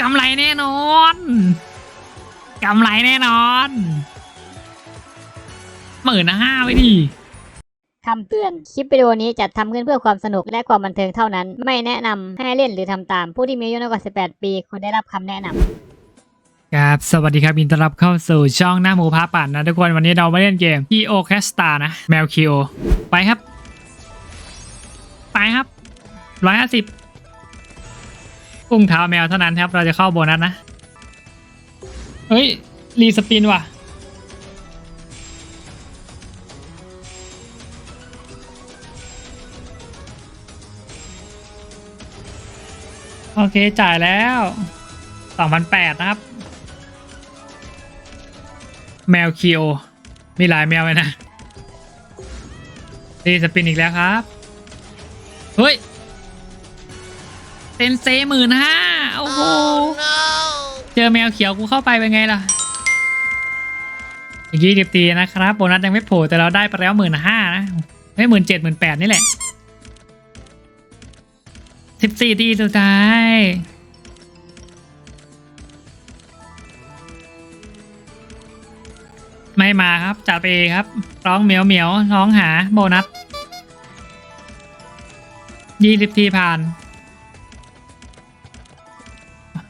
กำไรแน่นอนกำไรแน่นอนหมื่นห้าไปดิคำเตือน คลิปวิดีโอนี้จัดทำขึ้นเพื่อความสนุกและความบันเทิงเท่านั้น ไม่แนะนำให้เล่นหรือทำตาม ผู้ที่มีอายุน้อยกว่า 18 ปีควรได้รับคำแนะนำครับ สวัสดีครับยินดีต้อนรับเข้าสู่ช่องหน้าหมูพาปั่นนะทุกคน วันนี้เรามาเล่นเกม EO c a s t a r นะ แมวคิโอ ไปครับ ไปครับร้อยห้าสิบ อุ้งเท้าแมวเท่านั้นครับ เราจะเข้าโบนัสนะ เฮ้ย รีสปินว่ะ โอเค จ่ายแล้วสองพันแปดนะครับ แมวคิโอมีหลายแมวเลยนะ รีสปินอีกแล้วครับ เฮ้ย เซนเซหมื่นห้าโอ้โห เจอแมวเขียวกูเข้าไปเป็นไงล่ะยี่สิบตีนะครับโบนัสยังไม่โผล่แต่เราได้ไปแล้วหมื่นห้านะไม่หมื่นเจ็ดหมื่นแปดนี่แหละสิบสี่ตีสุดท้ายไม่มาครับจัดไปครับ ร้องเหมียวเหมียวร้องหาโบนัสยี่สิบทีผ่าน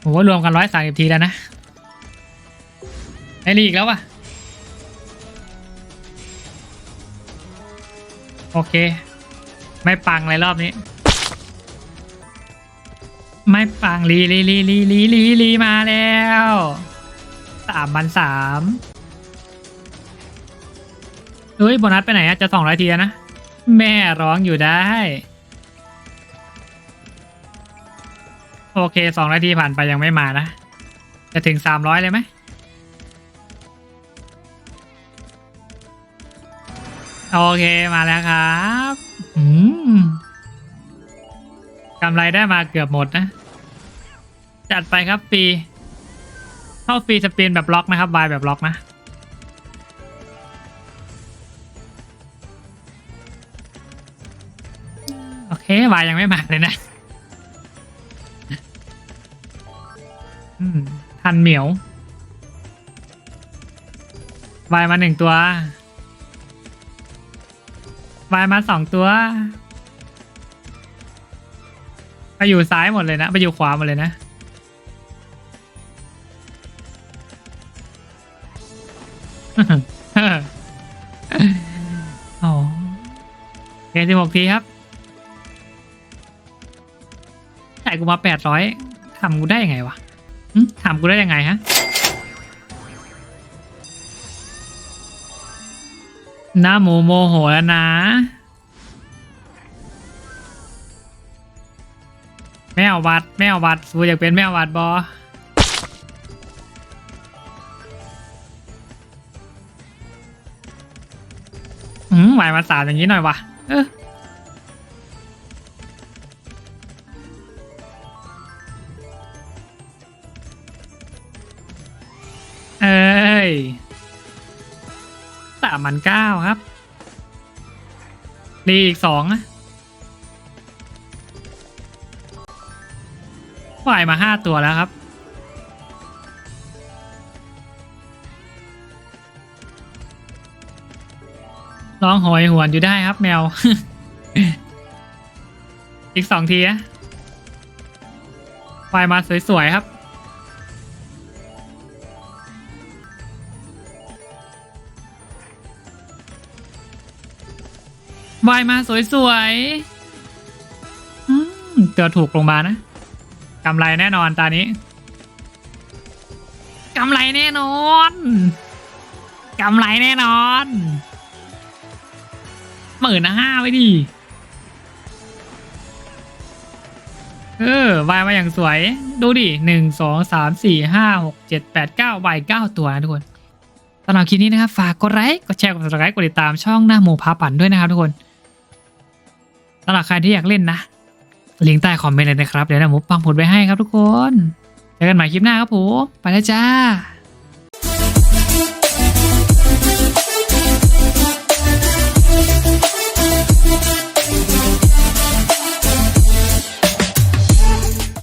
โอ้โหรวมกันร้อยสามสิบทีแล้วนะไอรีอีกแล้ววะโอเค ไม่ปังเลยรอบนี้ ไม่ปังลีลีลีลีลีลีลีมาแล้วสามพันสามเฮ้ยโบนัสไปไหนอะจะสองร้อยทีนะ แม่ร้องอยู่ได้ โอเคสองร้อยทีผ่านไปยังไม่มานะ จะถึงสามร้อยเลยไหมโอเคมาแล้วครับอืมกำไรได้มาเกือบหมดนะ จัดไปครับฟรีเข้าฟรีสปินแบบล็อกนะครับบายแบบล็อกนะโอเควายยังไม่มาเลยนะ อืมทันเหมียววายมาหนึ่งตัววายมาสองตัว ไปอยู่ซ้ายหมดเลยนะ ไปอยู่ขวาหมดเลยนะโอ้เคสิบหกทีครับจ่ายกูมาแปดร้อยทำกูได้ยังไงวะ หึทำกูได้ยังไงฮะ หน้าหมูโมโหแล้วนะ แม่เอาวัด แม่เอาวัดสูอยากเป็นแม่เอาวัดบออืมไหวมาสามอย่างนี้หน่อยวะ เออ สามพันเก้าครับรีอีกสองอะปล่อยมาห้าตัวแล้วครับ ร้องหอยหวนอยู่ได้ครับแมว อีกสองทีอะปล่อยมาสวยๆครับ วายมาสวยๆอืมเกือถูกลงมานะกำไรแน่นอนตานี้กำไรแน่นอนกำไรแน่นอนหมื่นห้าไว้ดิเออวายมาอย่างสวย ดูดิหนึ่งสองสามสี่ห้าหกเจ็ดแปดเก้าวายเก้าตัวนะทุกคนสำหรับคลิปนี้นะครับ ฝากกดไลค์กดแชร์กด subscribe กดติดตามช่องหน้าหมูพาปั่นด้วยนะครับทุกคนำหรับใครที่อยากเล่นนะ ลิงก์ใต้คอมเมนต์เลยนะครับ เดี๋ยวนะผมปังผลไปให้ครับทุกคน เจอกันใหม่คลิปหน้าครับผม ไปแล้วจ้า